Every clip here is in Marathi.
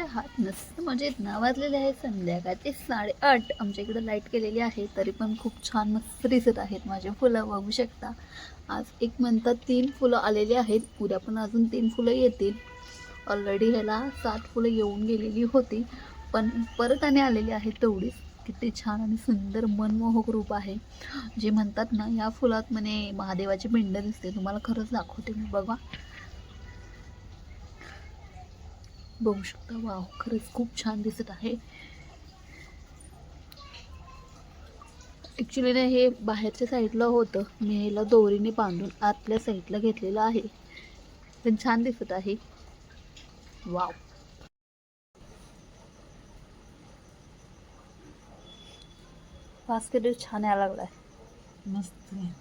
हात मस्त मजेत ना वाजलेले आहे संध्याकाळचे साडेआठ. आमच्या इकडं लाइट केलेली आहे तरी पण खूप छान मस्त दिसत आहेत माझे फुलं बघू शकता. आज एक म्हणतात तीन फुलं आलेली आहेत उद्या पण अजून तीन फुलं येतील. ऑलरेडी ह्याला सात फुलं येऊन गेलेली होती पण परत आणि आलेली आहेत तेवढीच. किती छान आणि सुंदर मनमोहक रूप आहे. जे म्हणतात ना या फुलात म्हणे महादेवाची पिंड दिसते तुम्हाला खरंच दाखवते मी बघा. बघू शकता. वाव खरंच खूप छान दिसत आहे. ॲक्च्युली ना हे बाहेरच्या साईडला होतं. मी ह्याला दोरीने बांधून आतल्या साईडला घेतलेलं आहे. पण छान दिसत आहे. वाव. बास्केट छान यायला लागलाय. मस्त आहे.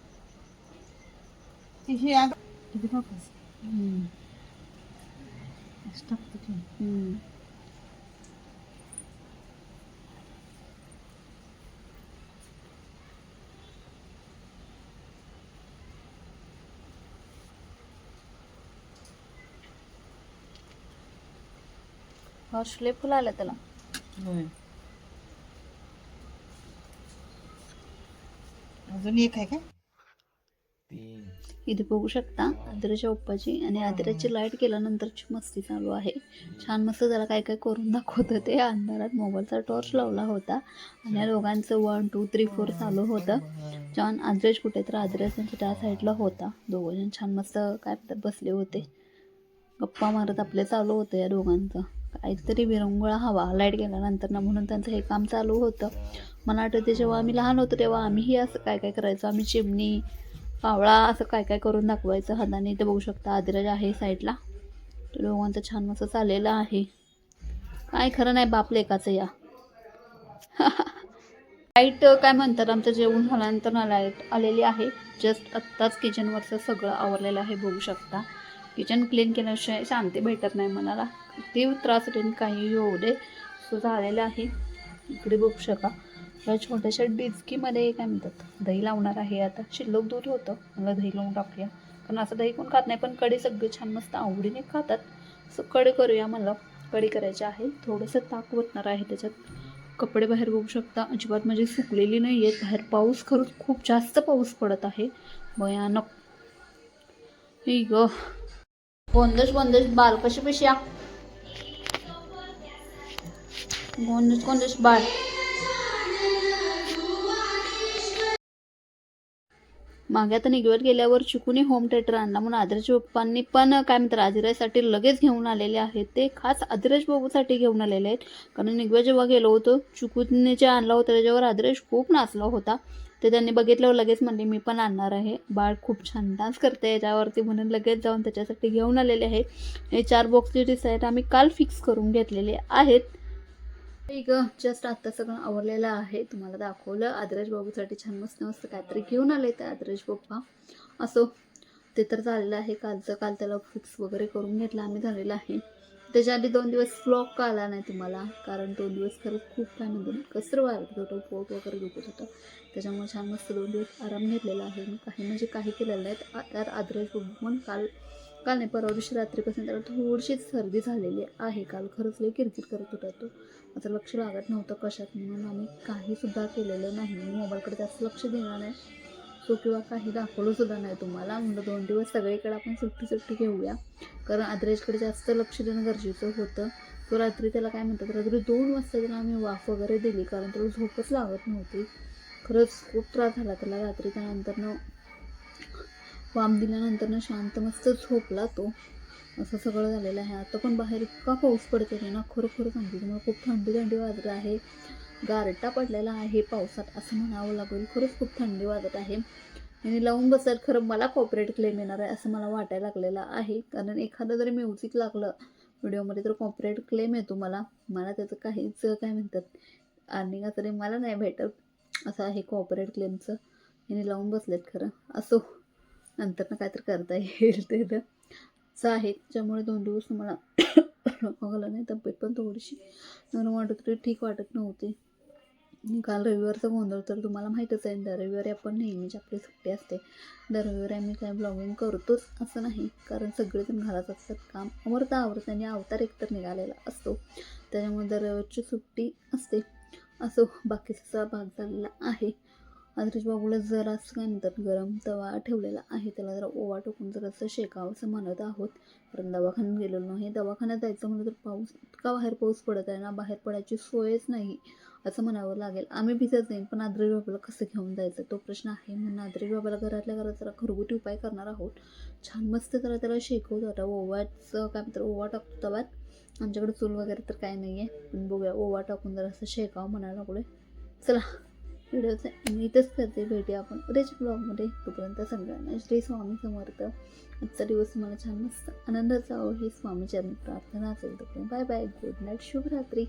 ती ही आग किती फocus. हम्म, असं टाकते की. हम्म. हर्षले फुलं आलं त्याला होय. अजून एक आहे काय इथे बघू शकता. आदराच्या ओप्पाची आणि आदराची लाइट केल्यानंतरची मस्ती चालू आहे. छान मस्त त्याला काय काय करून दाखवतं ते. अंधारात मोबाईलचा टॉर्च लावला होता. आणि या दोघांचं वन टू थ्री फोर चालू होतं. छान आदरेज कुठे तर आदरेज त्यांच्या त्या साईडला होता दोघंजण छान मस्त काय बसले होते. गप्पा मारत आपले चालू होतं या दोघांचं. काहीतरी विरंगुळा हवा. लाइट गेल्यानंतर ना म्हणून त्यांचं हे काम चालू होतं. मला आठवते जेव्हा आम्ही लहान होतो तेव्हा आम्हीही असं काय काय करायचो. आम्ही चिमणी पावळा असं काय काय करून दाखवायचं हाताने ते बघू शकता. आदिराज आहे साईडला. तो दोघांचं छान मस्त चाललेलं आहे. काय खरं नाही बाप लेकाचं या. लाइट काय म्हणतात आमचं जेवण झाल्यानंतर ना लाइट आलेली आहे. जस्ट आत्ताच किचनवरचं सगळं आवरलेलं आहे बघू शकता. किचन क्लीन केल्याशिवाय शांती भेटत नाही मनाला. किती त्रास काही होऊ दे सो झालेलं आहे. इकडे बघू शका या छोट्याशा डिचकीमध्ये काय म्हणतात दही लावणार आहे आता. शिल्लक दूध होतं. मला दही लावून टाकूया. कारण असं दही कोण खात नाही पण कढी सगळे छान मस्त आवडीने खातात. सो कढी करूया मला कढी करायची आहे. थोडंसं ताक ओतणार आहे त्याच्यात. कपडे बाहेर बघू शकता. अजिबात म्हणजे सुकलेली नाही आहेत बाहेर पाऊस खरंच खूप जास्त पाऊस पडत आहे. भयानक. ही ग. गोंदश गोंदश बाल कशी पिशी या गोंदश गोंदश बाळ. मागे आता निगवेत गेल्यावर चिकूनी होम थिएटर आणला म्हणून आदिराज बाप्पांनी पण काय म्हणतात आदिराजसाठी लगेच घेऊन आलेले आहेत. ते खास आदिराज बाबूसाठी घेऊन आलेले आहेत. कारण निगव्या जेव्हा गेलो होतो चिकूने जे आणला होता त्याच्यावर आदिराज खूप नाचला होता. ते त्यांनी बघितल्यावर लगेच म्हणले मी पण आणणार आहे. बाळ खूप छान डान्स करते याच्यावरती म्हणून लगेच जाऊन त्याच्यासाठी घेऊन आलेले आहे हे चार बॉक्सचे डिसाईड आम्ही काल फिक्स करून घेतलेले आहेत. एक जस्ट आत्ता सगळं आवरलेलं आहे. तुम्हाला दाखवलं. आदराज बाबूसाठी छान मस्त मस्त काहीतरी घेऊन आले ते आदराज बाप्पा. असो ते तर झालेलं आहे. कालचं काल त्याला फिक्स वगैरे करून घेतलं. आम्ही झालेलं आहे. त्याच्या आधी दोन दिवस फ्लॉक का आला नाही तुम्हाला? कारण दोन दिवस खरंच खूप काय म्हणतो कसर वाढत होतं पोट वगैरे दुखत होतं. त्याच्यामुळे छान मस्त दोन दिवस आराम घेतलेला आहे. मी काही म्हणजे काही केलेलं नाही. तर त्यात बाबू पण काल काल नाही परवा दिवशी रात्रीपासून त्याला थोडीशीच सर्दी झालेली आहे. काल खरंच लई किरकिर करत होता तो. माझं लक्ष लागत नव्हतं कशात म्हणून आम्ही काहीसुद्धा केलेलं नाही. मी मोबाईलकडे जास्त लक्ष देणार नाही. सो किंवा काही दाखवलं सुद्धा नाही तुम्हाला. म्हणलं दोन दिवस सगळीकडे आपण सुट्टी सुट्टी घेऊया. कारण अद्रेजकडे जास्त लक्ष देणं गरजेचं होतं. तो रात्री त्याला काय म्हणतात रात्री दोन वाजता त्याला आम्ही वाफ वगैरे दिली. कारण त्याला झोपच लागत नव्हती. खरंच खूप त्रास झाला त्याला रात्री त्यानंतरनं वाम दिल्यानंतरनं शांत मस्त झोपला तो. असं सगळं झालेलं आहे. आता पण बाहेर इतका पाऊस पडतो आहे ना खरोखर खरं सांगते तुम्हाला खूप थंडी थंडी वाजत आहे. गारटा पडलेला आहे पावसात असं म्हणावं लागेल. खरंच खूप थंडी वाजत आहे. आणि लावून बसायला खरं मला कॉपरेट क्लेम येणार आहे असं मला वाटायला लागलेलं आहे. कारण एखादं जरी म्युझिक लागलं व्हिडिओमध्ये तर कॉपरेट क्लेम येतो मला. मला त्याचं काहीच काय म्हणतात अर्निंग तरी मला नाही भेटत. असं आहे कॉपरेट क्लेमचं याने लावून बसलेत खरं. असो. नंतर ना काहीतरी करता येईल ते तर. असं आहे. त्याच्यामुळे दोन दिवस मला बघायला नाही तब्येत पण थोडीशी नरम वाटत होती ठीक वाटत नव्हती. काल रविवारचा गोंधळ तर तुम्हाला माहीतच आहे दर रविवारी आपण नेहमीची आपली सुट्टी असते. दर रविवारी आम्ही काय ब्लॉगिंग करतोच असं नाही कारण सगळेजण घरात असतात काम आवरता आवरता आणि अवतार एकतर निघालेला असतो. त्याच्यामुळे दर रविवारची सुट्टी असते. असो बाकीचा भाग झालेला आहे. आदरीश बाबूला जरासं काय म्हणतात गरम तवा ठेवलेला आहे. त्याला जरा ओवा टाकून जरासं शेकावं असं म्हणत आहोत. कारण दवाखान्यात गेलेलो नाही. दवाखान्यात जायचं म्हणलं तर पाऊस इतका बाहेर पाऊस पडत आहे ना बाहेर पडायची सोयच नाही असं म्हणावं लागेल. आम्ही भिजत जाईन पण आद्रेश बाबाला कसं घेऊन जायचं? तो प्रश्न आहे. म्हणून आद्रेश बाबाला घरातल्या घरात जरा घरगुती उपाय करणार आहोत. छान मस्त जरा त्याला शेकवतो. आता ओवाचं काय म्हणतात ओवा टाकतो तव्यात. आमच्याकडे चूल वगैरे तर काय नाही आहे पण बघूया ओवा टाकून जरा असं शेकावं म्हणायला लागलोय. चला. व्हिडिओचा मी इथंच करते भेटूया आपण उद्याच्या ब्लॉगमध्ये तोपर्यंत सगळ्यांना श्री स्वामी समर्थ. आजचा दिवस मला छान मस्त आनंदाचा जावं ही स्वामीच्या प्रार्थना असेल तोपर्यंत बाय बाय गुड नाईट शुभरात्री.